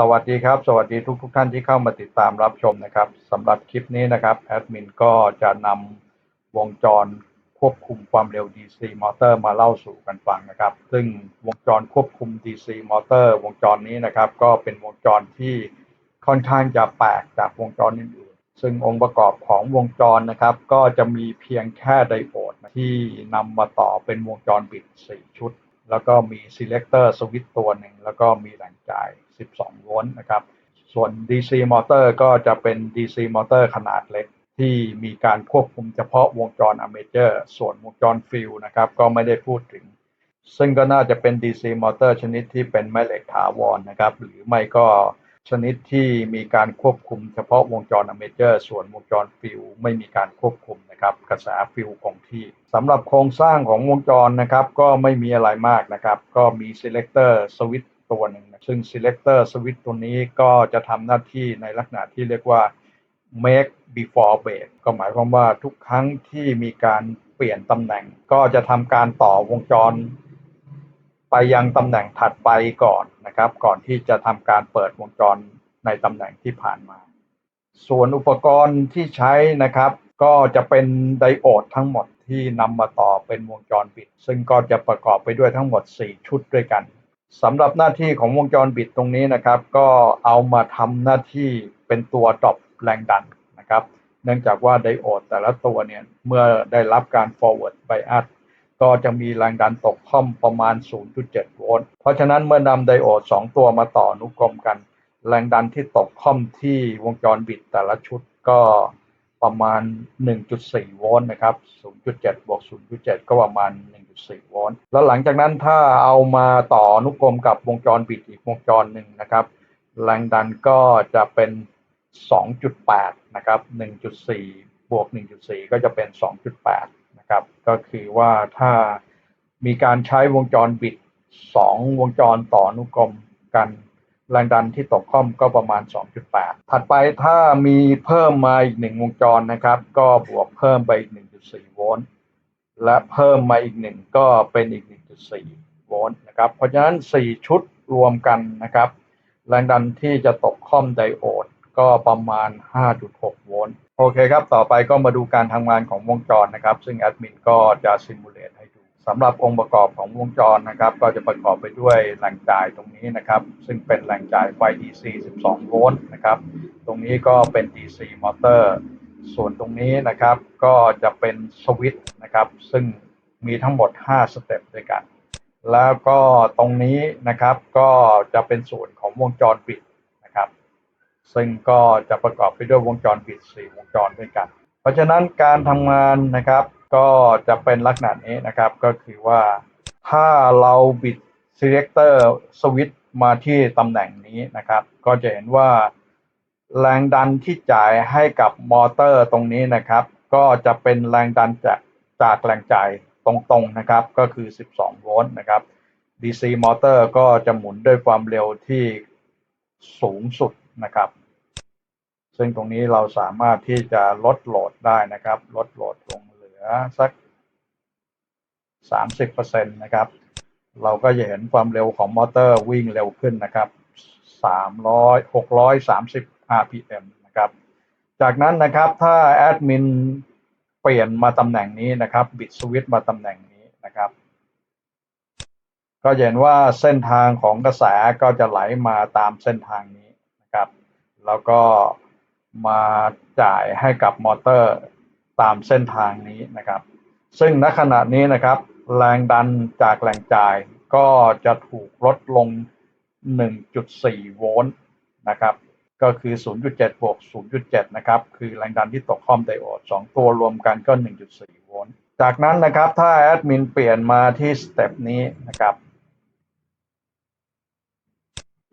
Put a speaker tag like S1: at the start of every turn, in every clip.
S1: สวัสดีครับ สวัสดีทุกทุกท่านที่เข้ามาติดตามรับชมนะครับสำหรับคลิปนี้นะครับแอดมินก็จะนำวงจรควบคุมความเร็ว DC มอเตอร์มาเล่าสู่กันฟังนะครับ ซึ่งวงจรควบคุม DC มอเตอร์วงจรนี้นะครับ ก็เป็นวงจรที่ค่อนข้างจะแปลกจากวงจรอื่นๆ ซึ่งองค์ประกอบของวงจรนะครับ ก็จะมีเพียงแค่ไดโอดที่นำมาต่อเป็นวงจรบิด 4 ชุด แล้วก็มี selector switch ตัวหนึ่ง แล้วก็มีแหล่งจ่าย 12 โวลต์นะครับ ส่วน DC มอเตอร์ก็จะเป็น DC มอเตอร์ขนาดเล็ก ที่มีการควบคุมเฉพาะวงจรอเมเจอร์ ส่วนวงจรฟิลนะครับ ก็ไม่ได้พูดถึง ซึ่งก็น่าจะเป็น DC มอเตอร์ชนิดที่เป็นแม่เหล็กถาวรนะครับ หรือไม่ก็ ชนิดที่มีการควบคุมเฉพาะวงจรอเมเจอร์ ส่วนวงจรฟิลไม่มีการควบคุมนะครับกระแสฟิลคงที่สำหรับโครงสร้างของวงจรนะครับ ก็ไม่มีอะไรมากนะครับ ก็มี selector switch ตัวหนึ่งซึ่ง selector switch ตัวนี้ก็จะทำหน้าที่ในลักษณะที่เรียกว่า make before break ก็หมายความว่าทุกครั้งที่มีการเปลี่ยนตำแหน่ง ก็จะทำการต่อวงจร ไปยังตำแหน่งถัดไปก่อนนะครับ ก่อนที่จะทำการเปิดวงจรในตำแหน่งที่ผ่านมา ส่วนอุปกรณ์ที่ใช้นะครับ ก็จะเป็นไดโอดทั้งหมดที่นำมาต่อเป็นวงจรบิด ซึ่งก็จะประกอบไปด้วยทั้งหมด 4 ชุดด้วยกันสำหรับหน้าที่ของวงจรบิดตรงนี้นะครับ ก็เอามาทำหน้าที่เป็นตัวดรอปแรงดันนะครับ เนื่องจากว่าไดโอดแต่ละตัวเนี่ยเมื่อได้รับการ forward bias ก็จะมีแรงดันตกค่อมประมาณ 0.7 โวลต์ เพราะฉะนั้นเมื่อนำไดโอด 2 ตัวมาต่ออนุกรมกัน แรงดันที่ตกค่อมที่วงจรบิดแต่ละชุดก็ประมาณ 1.4 โวลต์นะครับ 0.7 บวก 0.7 ก็ประมาณ 1.4 โวลต์ แล้วหลังจากนั้นถ้าเอามาต่ออนุกรมกับวงจรบิดอีกวงจรหนึ่งนะครับ แรงดันก็จะเป็น 2.8 นะครับ 1.4 บวก 1.4 ก็จะเป็น 2.8 นะครับ ก็คือว่าถ้ามีการใช้วงจรบิด 2 วงจรต่ออนุกรมกันแรงดันที่ตกค่อมก็ประมาณ 2.8 ถัดไปถ้ามีเพิ่มมาอีก1วงจรนะครับ ก็บวกเพิ่มไปอีก 1.4 โวลต์ และเพิ่มมาอีก1ก็เป็นอีก 1.4 โวลต์นะครับ เพราะฉะนั้น 4 ชุดรวมกันนะครับ แรงดันที่จะตกค่อมไดโอด ก็ประมาณ 5.6 โวลต์ โอเคครับ ต่อไปก็มาดูการทำงานของวงจรนะครับ ซึ่งแอดมินก็จะซิมูเลตให้ดูสำหรับองค์ประกอบของวงจรนะครับ ก็จะประกอบไปด้วยแหล่งจ่ายตรงนี้นะครับ ซึ่งเป็นแหล่งจ่ายไฟ DC 12 โวลต์นะครับ ตรงนี้ก็เป็น DC มอเตอร์ ส่วนตรงนี้นะครับ ก็จะเป็นสวิตช์นะครับ ซึ่งมีทั้งหมด 5 สเต็ปด้วยกัน แล้วก็ตรงนี้นะครับ ก็จะเป็นส่วนของวงจรปิด ซึ่งก็จะประกอบไปด้วยวงจรปิด 4 วงจรด้วยกัน เพราะฉะนั้นการทำงานนะครับก็จะเป็นลักษณะนี้นะครับก็คือว่าถ้าเราบิด selector switch มาที่ตำแหน่งนี้นะครับ ก็จะเห็นว่าแรงดันที่จ่ายให้กับมอเตอร์ตรงนี้นะครับ ก็จะเป็นแรงดันจากจากแรงจ่ายตรงๆนะครับ ก็คือ 12 โวลต์นะครับ DC มอเตอร์ก็จะหมุนด้วยความเร็วที่สูงสุด นะครับ ซึ่งตรงนี้เราสามารถที่จะลดโหลดได้นะครับ ลดโหลดลงเหลือสัก 30%นะครับ เราก็จะเห็นความเร็วของมอเตอร์วิ่งเร็วขึ้นนะครับ300 630 RPM นะครับ จากนั้นนะครับถ้าแอดมินเปลี่ยนมาตำแหน่งนี้นะครับ บิดสวิตช์มาตำแหน่งนี้นะครับ ก็เห็นว่าเส้นทางของกระแสก็จะไหลมาตามเส้นทางนี้ แล้วก็มาจ่ายให้กับมอเตอร์ตามเส้นทางนี้นะครับ ซึ่งณขณะนี้นะครับ แรงดันจากแหล่งจ่ายก็จะถูกลดลง 1.4 โวลต์นะครับ ก็คือ 0.7 บวก 0.7 นะครับ คือแรงดันที่ตกคอมไดโอด 2 ตัวรวมกันก็ 1.4 โวลต์ จากนั้นนะครับ ถ้าแอดมินเปลี่ยนมาที่สเต็ปนี้นะครับ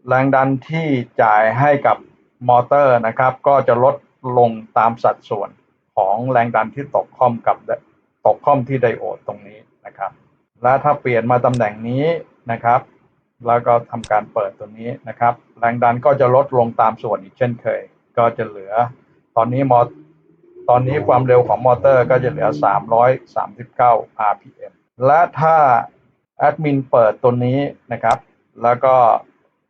S1: แรงดันที่จ่ายให้กับ มอเตอร์นะครับ ก็จะลดลงตามสัดส่วนของแรงดันที่ตกค่อมกับตกค่อมที่ไดโอดตรงนี้นะครับ และถ้าเปลี่ยนมาตำแหน่งนี้นะครับ แล้วก็ทำการเปิดตัวนี้นะครับ แรงดันก็จะลดลงตามส่วนอีกเช่นเคย ก็จะเหลือ ตอนนี้มอตอนนี้ความเร็วของมอเตอร์ก็จะเหลือ 339 RPM และถ้าแอดมินเปิดตัวนี้นะครับ แล้วก็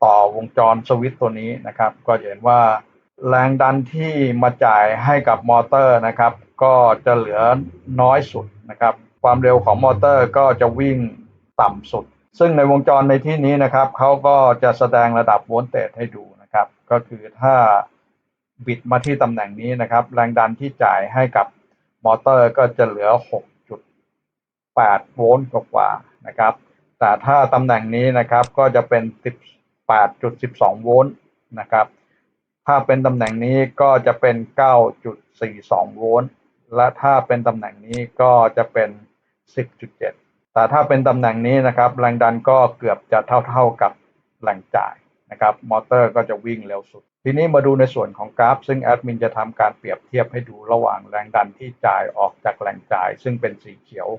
S1: ต่อวงจรสวิตตัวนี้นะครับ ก็จะเห็นว่าแรงดันที่มาจ่ายให้กับมอเตอร์นะครับ ก็จะเหลือน้อยสุดนะครับ ความเร็วของมอเตอร์ก็จะวิ่งต่ำสุด ซึ่งในวงจรในที่นี้นะครับเขาก็จะแสดงระดับโวลต์เตจให้ดูนะครับ ก็คือถ้าบิดมาที่ตำแหน่งนี้นะครับ แรงดันที่จ่ายให้กับมอเตอร์ก็จะเหลือ 6.8 โวลต์กว่าๆนะครับ แต่ถ้าตำแหน่งนี้นะครับก็จะเป็น 8.12 โวลต์นะครับ ถ้าเป็นตำแหน่งนี้ก็จะเป็น 9.42 โวลต์ และถ้าเป็นตำแหน่งนี้ก็จะเป็น 10.7 แต่ถ้าเป็นตำแหน่งนี้นะครับ แรงดันก็เกือบจะเท่าๆกับแรงจ่ายนะครับ มอเตอร์ก็จะวิ่งเร็วสุด ทีนี้มาดูในส่วนของกราฟ ซึ่งแอดมินจะทำการเปรียบเทียบให้ดูระหว่างแรงดันที่จ่ายออกจากแรงจ่าย ซึ่งเป็นสีเขียว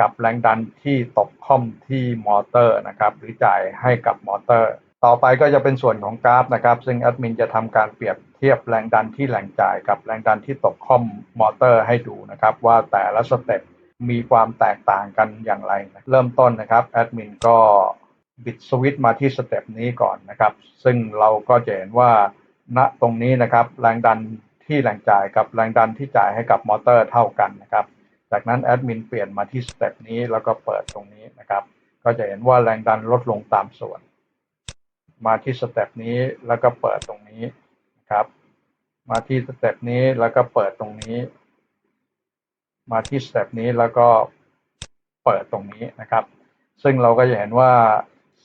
S1: กับแรงดันที่ตกค่อมที่มอเตอร์นะครับ หรือจ่ายให้กับมอเตอร์ ต่อไปก็จะเป็นส่วนของกราฟนะครับ ซึ่งแอดมินจะทำการเปรียบเทียบแรงดันที่แรงจ่ายกับแรงดันที่ตกคอมมอเตอร์ให้ดูนะครับ ว่าแต่ละสเต็ปมีความแตกต่างกันอย่างไรนะเริ่มต้นนะครับแอดมินก็บิดสวิตช์มาที่สเต็ปนี้ก่อนนะครับ ซึ่งเราก็จะเห็นว่าณตรงนี้นะครับแรงดันที่แรงจ่ายกับแรงดันที่จ่ายให้กับมอเตอร์เท่ากันนะครับ จากนั้นแอดมินเปลี่ยนมาที่สเต็ปนี้แล้วก็เปิดตรงนี้นะครับ ก็จะเห็นว่าแรงดันลดลงตามส่วน มาที่สเต็ปนี้แล้วก็เปิดตรงนี้นะครับ มาที่สเต็ปนี้แล้วก็เปิดตรงนี้ มาที่สเต็ปนี้แล้วก็เปิดตรงนี้นะครับ ซึ่งเราก็จะเห็นว่า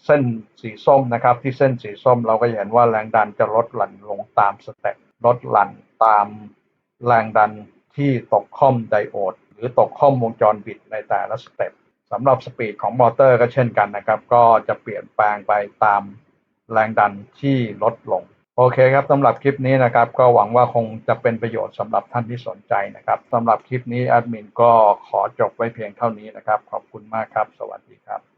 S1: เส้นสีส้มนะครับ ที่เส้นสีส้มเราก็จะเห็นว่าแรงดันจะลดหลั่นลงตามสเต็ปลดหลั่นตามแรงดันที่ตกค่อมไดโอด หรือตกค่อมวงจรบิดในแต่ละสเต็ปสำหรับสปีดของมอเตอร์ก็เช่นกันนะครับ ก็จะเปลี่ยนแปลงไปตาม แรงดันที่ลดลง โอเคครับสำหรับคลิปนี้นะครับ ก็หวังว่าคงจะเป็นประโยชน์สำหรับท่านที่สนใจนะครับสำหรับคลิปนี้แอดมินก็ขอจบไว้เพียงเท่านี้นะครับ ขอบคุณมากครับ สวัสดีครับ